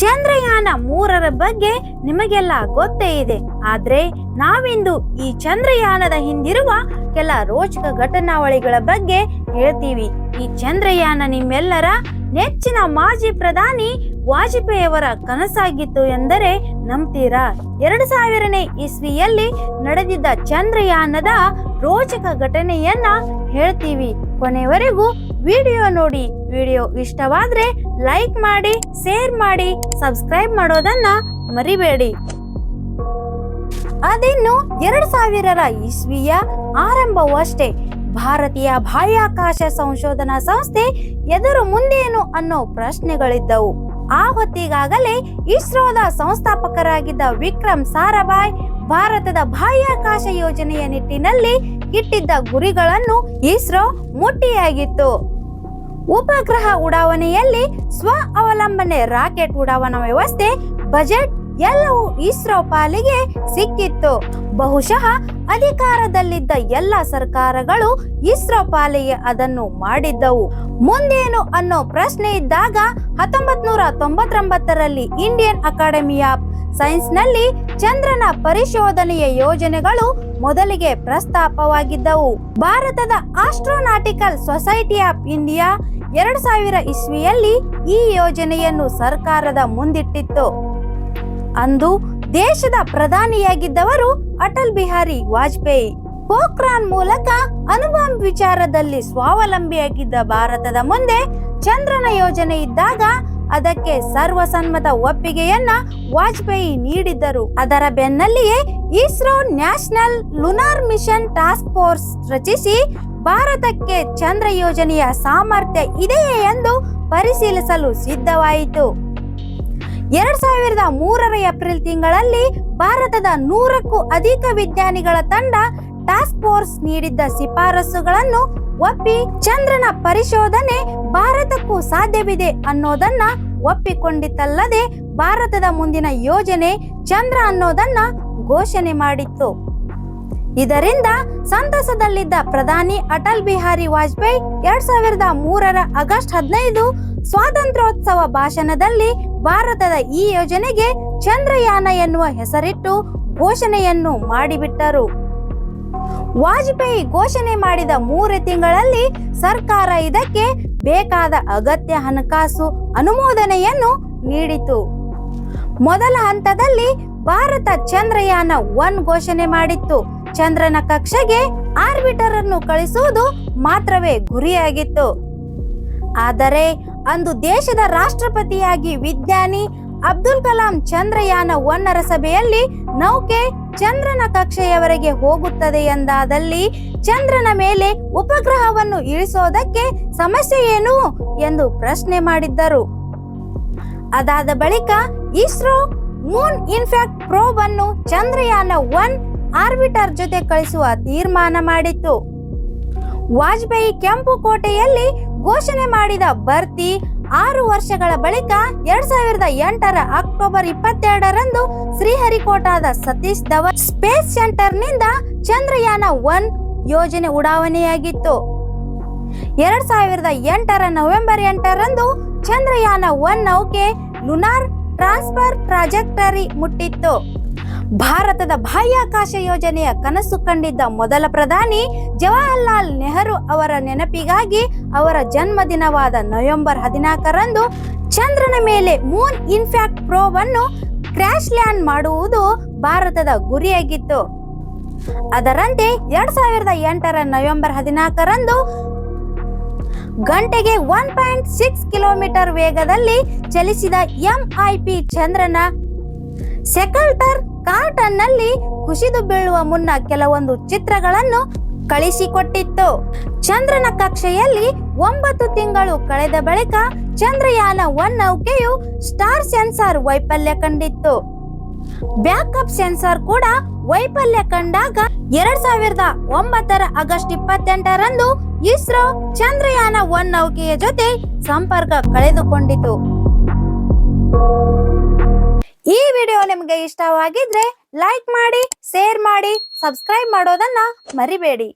ಚಂದ್ರಯಾನ ಮೂರರ ಬಗ್ಗೆ ನಿಮಗೆಲ್ಲ ಗೊತ್ತೇ ಇದೆ. ಆದ್ರೆ ನಾವಿಂದು ಈ ಚಂದ್ರಯಾನದ ಹಿಂದಿರುವ ಕೆಲ ರೋಚಕ ಘಟನಾವಳಿಗಳ ಬಗ್ಗೆ ಹೇಳ್ತೀವಿ. ಈ ಚಂದ್ರಯಾನ ನಿಮ್ಮೆಲ್ಲರ ನೆಚ್ಚಿನ ಮಾಜಿ ಪ್ರಧಾನಿ ವಾಜಪೇಯಿಯವರ ಕನಸಾಗಿತ್ತು ಎಂದರೆ ನಂಬ್ತೀರಾ? ಎರಡು ಸಾವಿರನೇ ಇಸ್ವಿಯಲ್ಲಿ ನಡೆದಿದ್ದ ಚಂದ್ರಯಾನದ ರೋಚಕ ಘಟನೆಯನ್ನ ಹೇಳ್ತೀವಿ. ಕೊನೆವರೆಗೂ ವಿಡಿಯೋ ನೋಡಿ ವಿಡಿಯೋ ಇಷ್ಟವಾದ್ರೆ ಲೈಕ್ ಮಾಡಿ, ಶೇರ್ ಮಾಡಿ, ಸಬ್ಸ್ಕ್ರೈಬ್ ಮಾಡೋದನ್ನ ಮರಿಬೇಡಿ. ಅದಿನ್ನು ಎರಡು ಸಾವಿರರ ಇಸ್ವಿಯ ಆರಂಭವಷ್ಟೇ ಭಾರತೀಯ ಬಾಹ್ಯಾಕಾಶ ಸಂಶೋಧನಾ ಸಂಸ್ಥೆ ಎದುರು ಮುಂದೇನು ಅನ್ನೋ ಪ್ರಶ್ನೆಗಳಿದ್ದವು. ಆ ಹೊತ್ತಿಗಾಗಲೇ ಇಸ್ರೋದ ಸಂಸ್ಥಾಪಕರಾಗಿದ್ದ ವಿಕ್ರಮ್ ಸಾರಾಭಾಯ್ ಭಾರತದ ಬಾಹ್ಯಾಕಾಶ ಯೋಜನೆಯ ನಿಟ್ಟಿನಲ್ಲಿ ಇಟ್ಟಿದ್ದ ಗುರಿಗಳನ್ನು ಇಸ್ರೋ ಮುಟ್ಟಿಯಾಗಿತ್ತು. ಉಪಗ್ರಹ ಉಡಾವಣೆಯಲ್ಲಿ ಸ್ವ ಅವಲಂಬನೆ ರಾಕೆಟ್ ಉಡಾವಣಾ ವ್ಯವಸ್ಥೆ, ಬಜೆಟ್ ಎಲ್ಲವೂ ಇಸ್ರೋ ಪಾಲಿಗೆ ಸಿಕ್ಕಿತ್ತು. ಬಹುಶಃ ಅಧಿಕಾರದಲ್ಲಿದ್ದ ಎಲ್ಲ ಸರ್ಕಾರಗಳು ಇಸ್ರೋ ಪಾಲಿಗೆ ಅದನ್ನು ಮಾಡಿದ್ದವು. ಮುಂದೇನು ಅನ್ನೋ ಪ್ರಶ್ನೆ ಇದ್ದಾಗ ಹತ್ತೊಂಬತ್ ನೂರ ತೊಂಬತ್ತೊಂಬತ್ತರಲ್ಲಿ ಇಂಡಿಯನ್ ಅಕಾಡೆಮಿ ಆಫ್ ಸೈನ್ಸ್ನಲ್ಲಿ ಚಂದ್ರನ ಪರಿಶೋಧನೆಯ ಯೋಜನೆಗಳು ಮೊದಲಿಗೆ ಪ್ರಸ್ತಾಪವಾಗಿದ್ದವು. ಭಾರತದ ಆಸ್ಟ್ರೋನಾಟಿಕಲ್ ಸೊಸೈಟಿ ಆಫ್ ಇಂಡಿಯಾ ಎರಡು ಸಾವಿರ ಇಸ್ವಿಯಲ್ಲಿ ಈ ಯೋಜನೆಯನ್ನು ಸರ್ಕಾರದ ಮುಂದಿಟ್ಟಿತ್ತು. ಅಂದು ದೇಶದ ಪ್ರಧಾನಿಯಾಗಿದ್ದವರು ಅಟಲ್ ಬಿಹಾರಿ ವಾಜಪೇಯಿ. ಪೋಖ್ರಾನ್ ಮೂಲಕ ಅನುಬಾಂಬ್ ವಿಚಾರದಲ್ಲಿ ಸ್ವಾವಲಂಬಿಯಾಗಿದ್ದ ಭಾರತದ ಮುಂದೆ ಚಂದ್ರನ ಯೋಜನೆ ಇದ್ದಾಗ ಅದಕ್ಕೆ ಸರ್ವಸಮ್ಮತ ಒಪ್ಪಿಗೆಯನ್ನ ವಾಜಪೇಯಿ ನೀಡಿದ್ದರು. ಅದರ ಬೆನ್ನಲ್ಲಿಯೇ ISRO national lunar mission task force ರಚಿಸಿ ಭಾರತಕ್ಕೆ ಚಂದ್ರ ಯೋಜನೆಯ ಸಾಮರ್ಥ್ಯ ಇದೆಯೇ ಎಂದು ಪರಿಶೀಲಿಸಲು ಸಿದ್ಧವಾಯಿತು. ಎರಡ್ ಸಾವಿರದ ಮೂರರ ಏಪ್ರಿಲ್ ತಿಂಗಳಲ್ಲಿ ಭಾರತದ ನೂರಕ್ಕೂ ಅಧಿಕ ವಿಜ್ಞಾನಿಗಳ ತಂಡ ಟಾಸ್ಕ್ ಫೋರ್ಸ್ ನೀಡಿದ್ದ ಶಿಫಾರಸುಗಳನ್ನು ಒಪ್ಪಿ ಚಂದ್ರನ ಪರಿಶೋಧನೆ ಭಾರತಕ್ಕೂ ಸಾಧ್ಯವಿದೆ ಅನ್ನೋದನ್ನ ಒಪ್ಪಿಕೊಂಡಿತ್ತಲ್ಲದೆ ಭಾರತದ ಮುಂದಿನ ಯೋಜನೆ ಚಂದ್ರ ಅನ್ನೋದನ್ನ ಘೋಷಣೆ ಮಾಡಿತ್ತು. ಇದರಿಂದ ಸಂತಸದಲ್ಲಿದ್ದ ಪ್ರಧಾನಿ ಅಟಲ್ ಬಿಹಾರಿ ವಾಜಪೇಯಿ ಎರಡ್ ಸಾವಿರದ ಮೂರರ ಆಗಸ್ಟ್ ಹದಿನೈದು ಸ್ವಾತಂತ್ರ್ಯೋತ್ಸವ ಭಾಷಣದಲ್ಲಿ ಭಾರತದ ಈ ಯೋಜನೆಗೆ ಚಂದ್ರಯಾನ ಎನ್ನುವ ಹೆಸರಿಟ್ಟು ಘೋಷಣೆಯನ್ನು ಮಾಡಿಬಿಟ್ಟರು. ವಾಜಪೇಯಿ ಘೋಷಣೆ ಮಾಡಿದ ಮೂರು ತಿಂಗಳಲ್ಲಿ ಸರ್ಕಾರ ಇದಕ್ಕೆ ಬೇಕಾದ ಅಗತ್ಯ ಹಣಕಾಸು ಅನುಮೋದನೆಯನ್ನು ನೀಡಿತು. ಮೊದಲ ಹಂತದಲ್ಲಿ ಭಾರತ ಚಂದ್ರಯಾನ ಒನ್ ಘೋಷಣೆ ಮಾಡಿತ್ತು. ಚಂದ್ರನ ಕಕ್ಷೆಗೆ ಆರ್ಬಿಟರ್ ಅನ್ನು ಕಳಿಸುವುದು ಮಾತ್ರವೇ ಗುರಿಯಾಗಿತ್ತು. ಆದರೆ ಅಂದು ದೇಶದ ರಾಷ್ಟ್ರಪತಿಯಾಗಿ ವಿಜ್ಞಾನಿ ಅಬ್ದುಲ್ ಕಲಾಂ ಚಂದ್ರಯಾನ ಒನ್ನರ ಸಭೆಯಲ್ಲಿ ನೌಕೆ ಚಂದ್ರನ ಕಕ್ಷೆಯವರೆಗೆ ಹೋಗುತ್ತದೆ ಎಂದಾದಲ್ಲಿ ಚಂದ್ರನ ಮೇಲೆ ಉಪಗ್ರಹವನ್ನು ಇಳಿಸೋದಕ್ಕೆ ಸಮಸ್ಯೆ ಏನು ಎಂದು ಪ್ರಶ್ನೆ ಮಾಡಿದ್ದರು. ಅದಾದ ಬಳಿಕ ಇಸ್ರೋ ಮೂನ್ ಇನ್ಫ್ಯಾಕ್ಟ್ ಪ್ರೋಬ್ ಅನ್ನು ಚಂದ್ರಯಾನ ಒನ್ ಆರ್ಬಿಟರ್ ಜೊತೆ ಕಳಿಸುವ ತೀರ್ಮಾನ ಮಾಡಿತ್ತು. ವಾಜಪೇಯಿ ಕೆಂಪು ಕೋಟೆಯಲ್ಲಿ ಘೋಷಣೆ ಮಾಡಿದ ಭರ್ತಿ ಆರು ವರ್ಷಗಳ ಬಳಿಕ ಎರಡ್ ಸಾವಿರದ ಎಂಟರ ಅಕ್ಟೋಬರ್ ಇಪ್ಪತ್ತೆರಡರಂದು ಶ್ರೀಹರಿಕೋಟಾದ ಸತೀಶ್ ಧವನ್ ಸ್ಪೇಸ್ ಸೆಂಟರ್ನಿಂದ ಚಂದ್ರಯಾನ ಒನ್ ಯೋಜನೆ ಉಡಾವಣೆಯಾಗಿತ್ತು. ಎರಡ್ ಸಾವಿರದ ಎಂಟರ ನವೆಂಬರ್ ಎಂಟರಂದು ಚಂದ್ರಯಾನ ಒನ್ ನೌಕೆ ಲುನಾರ್ ಟ್ರಾನ್ಸ್ಫರ್ ಪ್ರಾಜೆಕ್ಟರಿ ಮುಟ್ಟಿತ್ತು. ಭಾರತದ ಬಾಹ್ಯಾಕಾಶ ಯೋಜನೆಯ ಕನಸು ಕಂಡಿದ್ದ ಮೊದಲ ಪ್ರಧಾನಿ ಜವಾಹರ್ಲಾಲ್ ನೆಹರು ಅವರ ನೆನಪಿಗಾಗಿ ಅವರ ಜನ್ಮದಿನವಾದ ನವೆಂಬರ್ ಹದಿನಾಲ್ಕರಂದು ಚಂದ್ರನ ಮೇಲೆ ಮೂನ್ ಇನ್ಫ್ಯಾಕ್ಟ್ ಪ್ರೋಬ್ ಅನ್ನು ಕ್ರ್ಯಾಶ್ ಲ್ಯಾಂಡ್ ಮಾಡುವುದು ಭಾರತದ ಗುರಿಯಾಗಿತ್ತು. ಅದರಂತೆ ಎರಡ್ ಸಾವಿರದ ಎಂಟರ ನವೆಂಬರ್ ಹದಿನಾಲ್ಕರಂದು ಗಂಟೆಗೆ ಒನ್ ಪಾಯಿಂಟ್ ಸಿಕ್ಸ್ ಕಿಲೋಮೀಟರ್ ವೇಗದಲ್ಲಿ ಚಲಿಸಿದ ಎಂಐಪಿ ಚಂದ್ರನ ಸೆಕಲ್ಟರ್ ಕಾರ್ಟನ್ನಲ್ಲಿ ಕುಸಿದು ಬೀಳುವ ಮುನ್ನ ಕೆಲವೊಂದು ಚಿತ್ರಗಳನ್ನು ಕಳಿಸಿಕೊಟ್ಟಿತ್ತು. ಚಂದ್ರನ ಕಕ್ಷೆಯಲ್ಲಿ ಒಂಬತ್ತು ತಿಂಗಳು ಕಳೆದ ಬಳಿಕ ಚಂದ್ರಯಾನ ಒನ್ ನೌಕೆಯು ಸ್ಟಾರ್ ಸೆನ್ಸಾರ್ ವೈಫಲ್ಯ ಕಂಡಿತ್ತು. ಬ್ಯಾಕಪ್ ಸೆನ್ಸಾರ್ ಕೂಡ ವೈಫಲ್ಯ ಕಂಡಾಗ ಎರಡ್ ಸಾವಿರದ ಒಂಬತ್ತರ ಆಗಸ್ಟ್ ಇಪ್ಪತ್ತೆಂಟರಂದು ಇಸ್ರೋ ಚಂದ್ರಯಾನ ಒನ್ ನೌಕೆಯ ಜೊತೆ ಸಂಪರ್ಕ ಕಳೆದುಕೊಂಡಿತು. ಈ ವಿಡಿಯೋ ನಿಮಗೆ ಇಷ್ಟವಾಗಿದ್ರೆ ಲೈಕ್ ಮಾಡಿ ಶೇರ್ ಮಾಡಿ ಸಬ್ಸ್ಕ್ರೈಬ್ ಮಾಡೋದನ್ನ ಮರಿಬೇಡಿ.